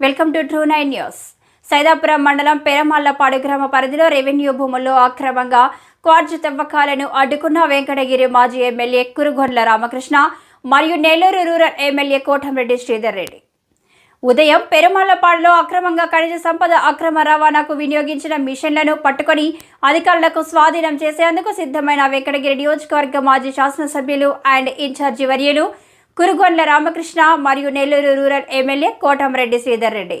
Welcome to true nine news. Saidapuram మండలం పెరమాళ్ళపాడు గ్రామ పరిధిలో రెవెన్యూ భూముల్లో అక్రమంగా క్వార్జ్ తవ్వకాలను అడ్డుకున్న వెంకటగిరి మాజీ ఎమ్మెల్యే కురుగొండ్ల రామకృష్ణ మరియు నెల్లూరు రూరల్ ఎమ్మెల్యే కోటంరెడ్డి శ్రీధర్ రెడ్డి. ఉదయం పెరుమల్లపాడులో అక్రమంగా ఖనిజ సంపద అక్రమ రవాణాకు వినియోగించిన మిషన్లను పట్టుకొని అధికారులకు స్వాధీనం చేసేందుకు సిద్ధమైన వెంకటగిరి నియోజకవర్గ మాజీ శాసనసభ్యులు అండ్ ఇన్ఛార్జి వర్యులు కురుగొండ్ల రామకృష్ణ మరియు Nellore rural MLA Kotamreddy Sridhar Reddy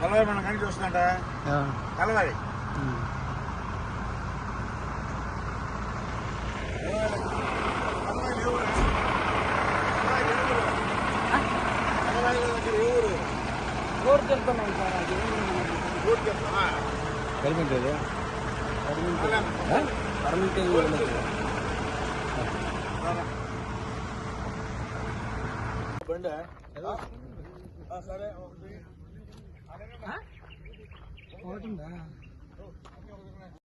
కలవారి మనం కానీ చూస్తుందంట కలవారి పర్మిట్ ఏది పర్మిట్ ఏది బండి సరే ఒకటి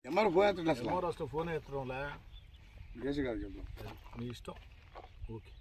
ఎంఆర్ ఫోన్ ఎత్తండి అసలు. ఎవరు ఫోన్ ఎత్తడంలే. కాదు చెప్తాం మీ ఇష్టం. ఓకే.